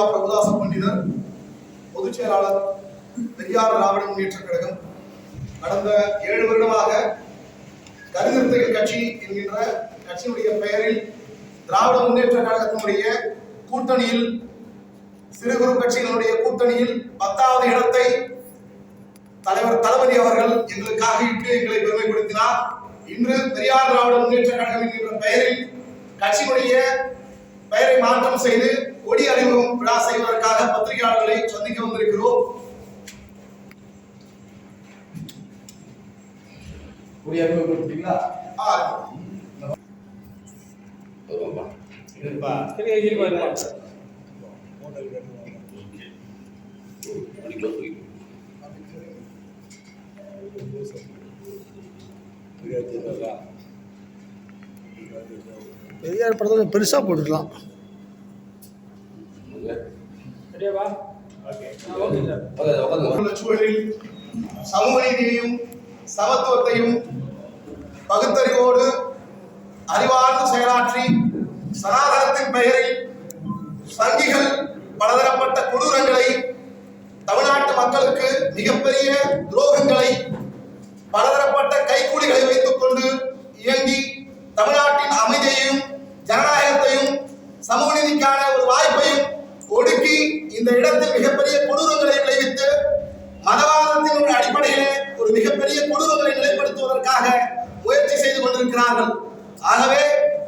ஐயா பிரபுதாசம் பண்டிதர் பொதுச் செயலாளர் பெரியார் திராவிட முன்னேற்ற கழகம். கடந்த ஏழு வருடமாக கருதிருத்தைகள் கட்சி என்கின்ற கட்சியினுடைய பெயரில் திராவிட முன்னேற்ற கழகத்தினுடைய கூட்டணியில் சிறு குறு கட்சிகளுடைய கூட்டணியில் பத்தாவது இடத்தை தலைவர் தளபதி அவர்கள் எங்களுக்காக இட்டு எங்களை பெருமைப்படுத்தினார். இன்று பெரியார் திராவிட முன்னேற்ற கழகம் என்கின்ற பெயரில் கட்சியினுடைய பெயரை மாற்றம் செய்து கொடி அறிமுகம் விழா செய்வதற்காக பத்திரிகையாளர்களை சந்திக்க வந்திருக்கிறோம். கொடி அறிமுகப்படுத்திங்களா ஆ, பெரியார் படத்தை பெருசாக போட்டுக்கலாம். சமூக நீதியையும் சமத்துவத்தையும் பகுத்தறிவோடு அறிவார்ந்து செயலாற்றி சனாதனத்தின் பெயரில் சங்கிகள் பலதரப்பட்ட கொடூரங்களை தமிழ்நாட்டு மக்களுக்கு மிகப்பெரிய துரோகங்களை பலதரப்பட்ட கைக்கூலிகளை வைத்துக் கொண்டு இயங்கி தமிழ்நாட்டின் அமைதியையும் சமூக நீதிக்கான ஒரு வாய்ப்பையும் ஒடுக்கி இந்த இடத்தில் மிகப்பெரிய கொடூரங்களை விளைவித்து மதவாதத்தின் அடிப்படையிலே ஒரு மிகப்பெரிய கொடூரங்களை நிலைப்படுத்துவதற்காக முயற்சி செய்து கொண்டிருக்கிறார்கள். ஆகவே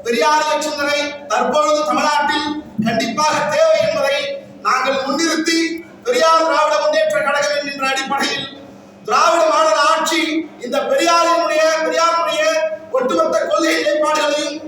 பெரியார் சிந்தனை தற்பொழுது தமிழ்நாட்டில் கண்டிப்பாக தேவை என்பதை நாங்கள் முன்னிறுத்தி பெரியார் திராவிட முன்னேற்ற கழகம் என்கின்ற அடிப்படையில் திராவிட மாடல் ஆட்சி இந்த பெரியாரினுடைய பெரியாருடைய ஒட்டுமொத்த கொள்கை நிலைப்பாடுகளையும்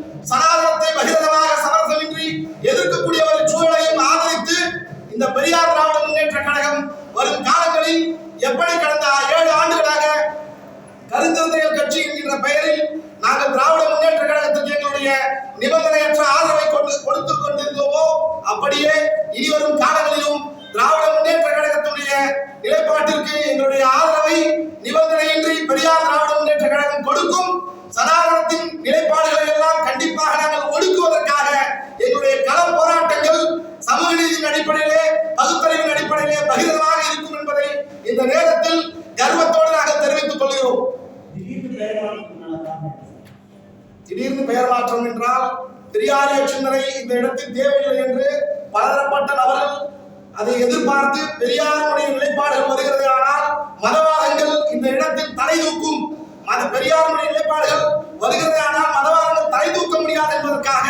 நிலைப்பாட்டிற்கு எங்களுடைய ஆதரவை நிபந்தனையின்றி பெரியார் திராவிட முன்னேற்ற கழகம் கொடுக்கும் சனாதனத்தின் நிலைப்பாடுகளை எல்லாம் கண்டிப்பாக நாங்கள் ஒடுக்குவதற்காக எங்களுடைய கள போராட்டங்கள் சமூக நீதியின் அடிப்படையிலே பகுத்தறிவின் அடிப்படையிலே பகிரங்கமாக இருக்கும் என்பதை இந்த நேரத்தில் கர்வத்தோடு நாங்கள் தெரிவித்துக் கொள்கிறோம். திடீர்னு பெயர் மாற்றம் என்றால் பெரியாரிய சிந்தனை இந்த இடத்தில் தேவையில்லை என்று பலதரப்பட்ட நபர்கள் அதை எதிர்பார்த்து பெரியாருடைய நிலைப்பாடுகள் வருகிறது. ஆனால் மதவாதங்கள் இந்த இடத்தில் தலை தூக்கும் மத பெரியாருடைய நிலைப்பாடுகள் வருகிறது. ஆனால் மதவாதங்கள் தலை தூக்க முடியாது என்பதற்காக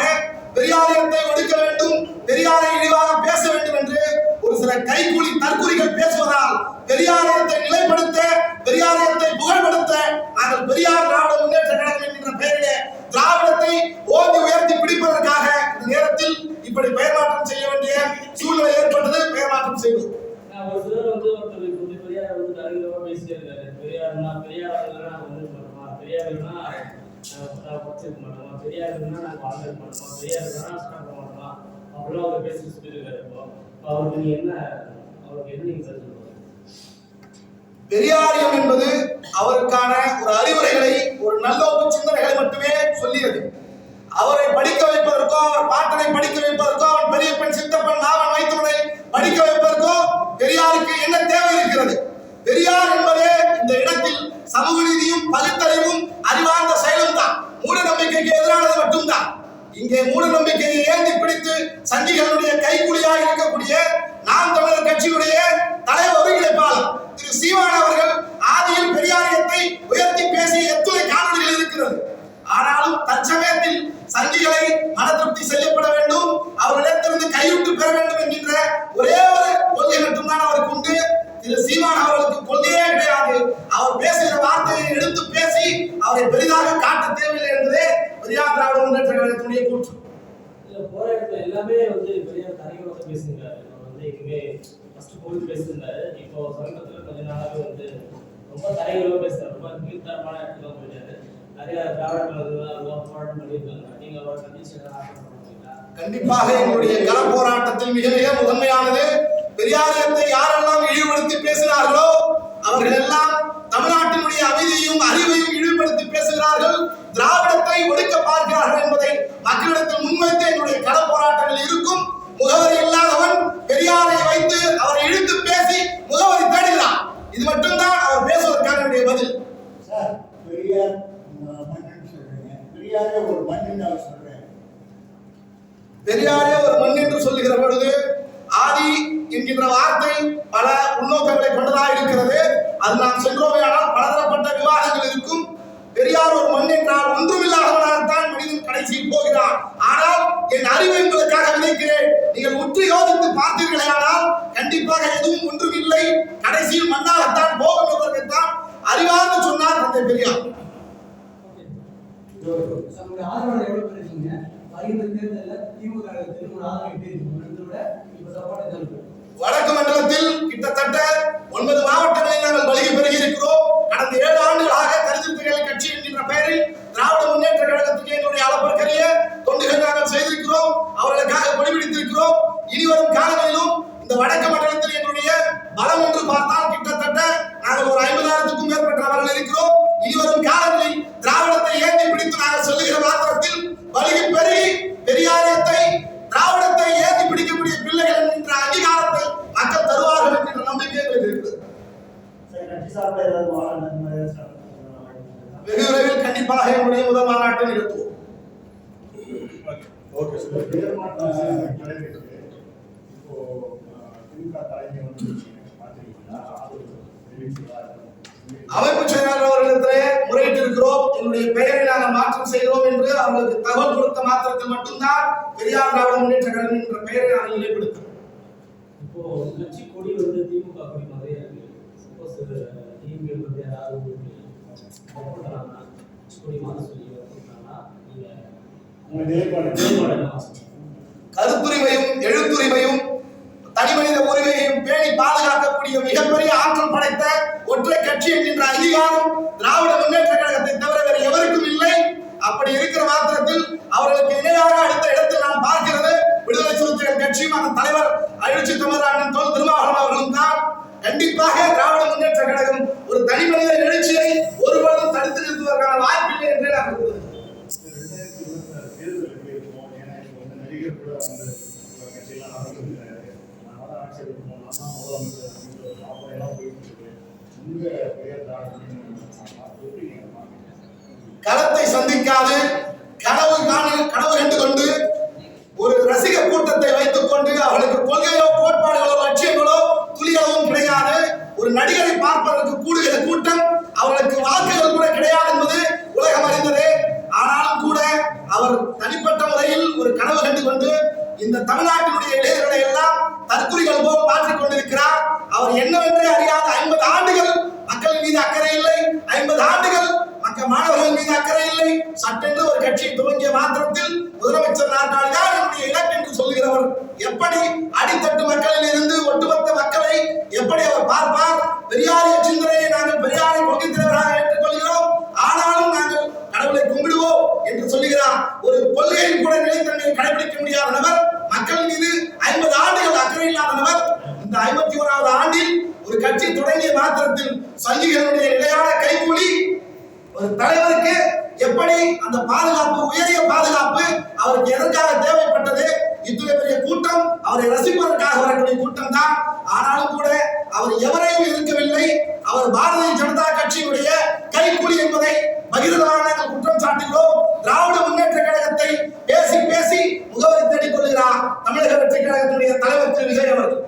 பெரியாரியத்தை ஒடுக்க வேண்டும் பெரியாரை இழிவாக பேச வேண்டும் என்று ஒரு சில கைகூலி தற்குறிகள் பேசுவதால் பெரியாரியத்தை நிலைப்படுத்த வச்சிருக்க மாட்டோமா? பெரியார் நாங்கள் வாழ்ந்துருக்க மாட்டோமா? பெரியார் இல்லைன்னா ஸ்டார்ட் பண்ண மாட்டோமா? அப்படிலாம் அவர் பேசி சொல்லியிருக்காரு இப்போ. இப்போ அவருக்கு நீ என்ன அவருக்கு என்ன நீங்க சொல்லுங்க பெரியாரியம் என்பது அவருக்கான ஒரு அறிவுரைகளை ஒரு நல்லோக்கு சிந்தனைகளை மட்டுமே சொல்லியது. அவரை படிக்க வைப்பதற்கோ அவர் பாட்டனை படிக்க வைப்பதற்கோ அவன் பெரிய பெண் சித்தப்பன் நாவன் வைத்தவனை படிக்க வைப்பதற்கோ பெரியாருக்கு என்ன தேவை இருக்கிறது? பெரியார் என்பதே இந்த இடத்தில் சமூக நீதியும் பகுத்தறிவும் அறிவார்ந்த இங்கே மூட நம்பிக்கையை ஏந்தி பிடித்து சங்கிகளுடைய கைக்குலியாக இருக்கக்கூடிய நாம் தமிழர் கட்சியுடைய தலைவர் ஒருங்கிணைப்பாளர் திரு சீமான் அவர்கள் ஆதியில் பெரியாரியத்தை உயர்த்தி பேசிய எத்துணை காணொலிகள் இருக்கிறது. ஆனாலும் தற்சமயத்தில் சங்கிகளை மன திருப்தி செய்யப்பட வேண்டும். அவர்களிடத்திலிருந்து கைவிட்டு பெற வேண்டும் என்கின்ற எல்லாமே வந்து பெரியார் தரையோட பேசியிருக்காரு அவர் வந்து எங்குமே ஃபர்ஸ்ட் போயிட்டு பேசியிருந்தாரு இப்போ சமீபத்தில் கொஞ்ச நாளாவே வந்து ரொம்ப தரையோட பேசுறாரு ரொம்ப கீழ்த்தரமான இடத்துல போயிட்டாரு. நிறைய திராவிட கழகங்கள் போராட்டம் பண்ணியிருக்காங்க. நீங்க அவரோட கண்டிஷன் கண்டிப்பாக எங்களுடைய கள போராட்டத்தில் மிக மிக முதன்மையானது பெரியாரியத்தை யாரெல்லாம் இழிவுபடுத்தி பேசினார்களோ அவர்கள் எல்லாம் தமிழ்நாட்டினுடைய அமைதியையும் அறிவையும் இழிவுபடுத்தி பேசுகிறார்கள். திராவிடத்தை ஒடுக்க பார்க்கிறார்கள் என்பதை மக்களிடத்தில் முன்வைத்து எங்களுடைய கள போராட்டங்கள் இருக்கும். முகவரி இல்லாதவன் பெரியாரை வைத்து அவரை இழுத்து பேசி முகவரி தேடுகிறான் இது பெரியார் ம- மன்னன் சொல்றீங்க பெரியாரே ஒரு மன்னன் நான் சொல்றேன் பெரியாரே ஒரு மண் என்று சொல்லுகிற பொழுது ஆதி என்கின்ற வார்த்தை பல உள்நோக்கங்களை கொண்டதாக இருக்கிறது அது நாம் சென்றோமே ஆனால் பலதரப்பட்ட விவாதங்கள் இருக்கும் பெரியார் ஒரு மண் என்றால் ஒன்றுமில்லாதவனாகத்தான் மனிதன் கடைசியில் போகிறான். ஆனால் என் அறிவு என்பதற்காக விதைக்கிறேன் நீங்கள் உற்று யோசித்து பார்த்தீர்களே ஆனால் கண்டிப்பாக எதுவும் ஒன்றும் இல்லை கடைசியில் மண்ணாகத்தான் போகும் என்பதற்குத்தான் அறிவார்ந்து சொன்னார் தந்தை பெரியார். நம்மளுடைய ஆதரவாளர் எவ்வளவு பேர் இருக்கீங்க வருகின்ற தேர்தலில் திமுக திருமண ஆதரவு எப்படி இருக்கும் விட இப்ப சப்போர்ட் எதாவது இருக்கு வடக்கு மண்டலத்தில் கிட்டத்தட்ட ஒன்பது மாவட்டங்களில் நாங்கள் பலிகை பெருகி இருக்கிறோம் கடந்த ஏழு ஆண்டுகளாக கருத்திருப்புகள் கட்சி என்கின்ற பெயரில் திராவிட முன்னேற்ற கழகத்துக்கு எங்களுடைய அளப்பற்கரிய தொண்டுகள் நாங்கள் செய்திருக்கிறோம் அவர்களுக்காக பணிபிடித்திருக்கிறோம் இனி வரும் காலங்களிலும் இந்த வடக்கு மண்டலத்தில் எங்களுடைய பலம் என்று பார்த்தால் கிட்டத்தட்ட நாங்கள் ஒரு ஐம்பதாயிரத்துக்கும் மேற்பட்டவர்கள் இருக்கிறோம் இனி வரும் காலங்களில் திராவிடத்தை ஏந்தி பிடித்து நாங்கள் சொல்லுகிற மாத்திரத்தில் பலிகை பெருகி பெரியாரியத்தை திராவிடத்தை ஏந்தி பிடிக்கக்கூடிய பிள்ளைகள் என்கின்ற அங்கீகாரத்தை மக்கள் தருவார்கள் என்கின்ற நம்பிக்கை எங்களுக்கு இருக்குது சரி கட்சி சார்பில் ஏதாவது மாநாடு அந்த மாதிரி ஏதாவது நடத்துறீங்களா? வெகு விரைவில் கண்டிப்பாக என்னுடைய முதல் மாநாட்டை நிறுத்துவோம் ஓகே இப்போ சார் பெயர் மாற்றம் நடைபெற்று இப்போ அஹ், திமுக தலைமை வந்து பார்த்துருக்கீங்களா ஆதரவு தெரிவிக்கிறதா அமைப்பு செயலாளர் அவர்களிடத்திலே முறையிட்டு இருக்கிறோம் என்னுடைய பெயரை நாங்கள் மாற்றம் செய்கிறோம் என்று அவர்களுக்கு தகவல் கொடுத்த மாத்திரத்தில் மட்டும்தான் பெரியார் திராவிட முன்னேற்ற கழகம் என்ற பெயரை நாங்கள் நிலைப்படுத்தும் இப்போ கட்சி கொடி வந்து திமுக கொடி மாதிரியே சப்போஸ் டிஎம்கே வந்து யாராவது கொடி மாற்ற சொல்லி? கருத்துரிமையும் எழுத்துரிமையும் மிகப்பெரிய ஆற்றல் படைத்த ஒற்றை கட்சி என்கின்ற அதிகாரம் திராவிட முன்னேற்ற கழகத்தை தவிர வேறு எவருக்கும் இல்லை. அப்படி இருக்கிற மாத்திரத்தில் அவர்களுக்கு இணையாக அடுத்த இடத்தில் நாம் பார்க்கிறது விடுதலை சிறுத்தைகள் கட்சியும் அதன் தலைவர் அழிச்சி தமிழர் தோல் திருமாவளவன் அவர்களும் தான். கண்டிப்பாக திராவிட முன்னேற்ற கழகம் ஒரு தனி மனித எழுச்சியை ஒருபோதும் தடுத்து நிறுத்துவதற்கான வாய்ப்பில்லை என்று நான் கருதுகிறேன் களத்தை சந்திக்காது. கனவு காண கனவு கண்டு அக்கறை இல்லை. சட்டென்று ஒரு கட்சி துவங்கிய மாத்திரத்தில் முதலமைச்சர் நாற்காலி தான் என்னுடைய இலக்கு என்று சொல்கிறவர் எப்படி அடித்தட்டு மக்களில் இருந்து ஒட்டுமொத்த மக்களை எப்படி அவர் பார்ப்பார்? பெரியாரிய சிந்தனையை நாங்கள் பெரியாரை கொள்கின்றவராக ஏற்றுக்கொள்கிறோம். ஆனாலும் நாங்கள் கடவுளை கும்பிடுவோம் என்று சொல்லுகிறார். ஒரு கொள்கையில் கூட நிலைத்தன்மையை கடைபிடிக்க முடியும் நபர் மக்கள் மீது ஐம்பது ஆண்டுகள் அக்கறை இல்லாத நபர் இந்த ஐம்பத்தி ஓராவது ஆண்டில் ஒரு கட்சி தொடங்கிய மாத்திரத்தில் சங்கிகளுடைய நிலையான கைகூலி ஒரு தலைவருக்கு எப்படி அந்த பாதுகாப்பு உயரிய பாதுகாப்பு அவருக்கு எதற்காக தேவைப்பட்டது இத்தனை பெரிய கூட்டம் அவரை ரசிப்பதற்காக வரக்கூடிய கூட்டம் தான் ஆனாலும் கூட அவர் எவரையும் இருக்கவில்லை அவர் பாரதிய ஜனதா கட்சியினுடைய கைக்கூலி என்பதை பகிரங்கமாக நாங்கள் குற்றம் சாட்டுகிறோம் திராவிட முன்னேற்ற கழகத்தை பேசி பேசி முகவரி தேடிக் கொள்கிறார் தமிழக வெற்றி கழகத்தினுடைய தலைவர் திரு விஜய் அவர்கள்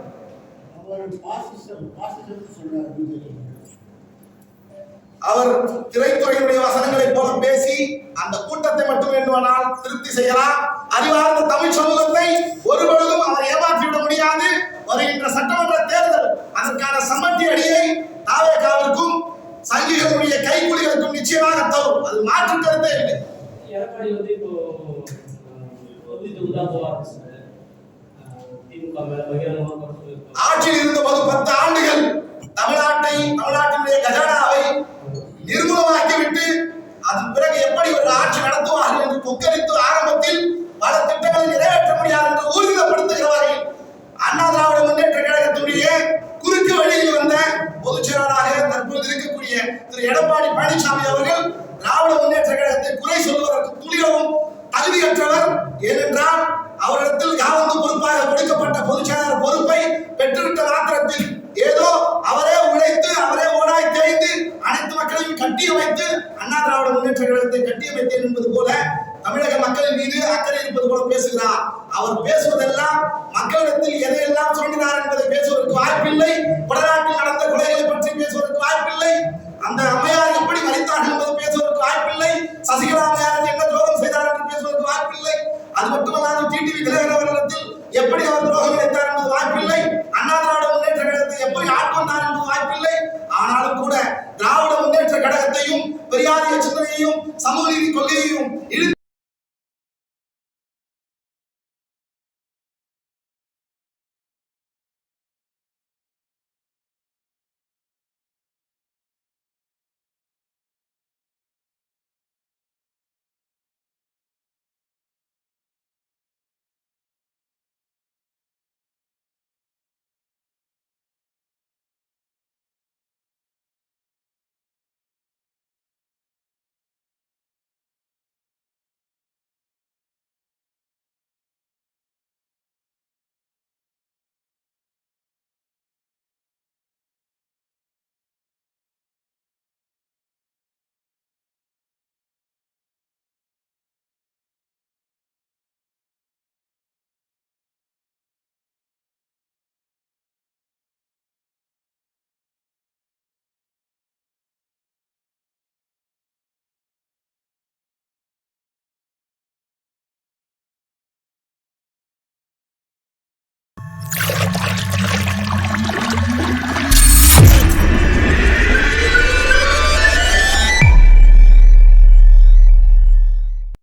அவர் பாசிசம் பாசிசம் சொல்றாரு பிஜேபி அவர் திரைத்துறையினுடைய வசனங்களை போல பேசி அந்த கூட்டத்தை மட்டும் வேண்டுமானால் திருப்தி செய்யலாம். அறிவார்ந்த தமிழ் சமூகத்தை ஒரு அதன் பிறகு எப்படி ஒரு ஆட்சி நடத்துவார்கள் என்று கொக்கரித்து ஆரம்பத்தில் பல திட்டங்களை நிறைவேற்ற முடியாது என்று ஊர்ஜிதப்படுத்துகிற அண்ணா திராவிட முன்னேற்ற கழகத்துடைய குறுக்கு வழியில் வந்த பொதுச் செயலாளராக தற்போது இருக்கக்கூடிய திரு எடப்பாடி பழனிசாமி அவர்கள் திராவிட முன்னேற்ற கழகத்தை குறை சொல்வதற்கு துளியவும் தகுதியற்றவர். ஏனென்றால் அவரிடத்தில் யாவந்து பொறுப்பாக கொடுக்கப்பட்ட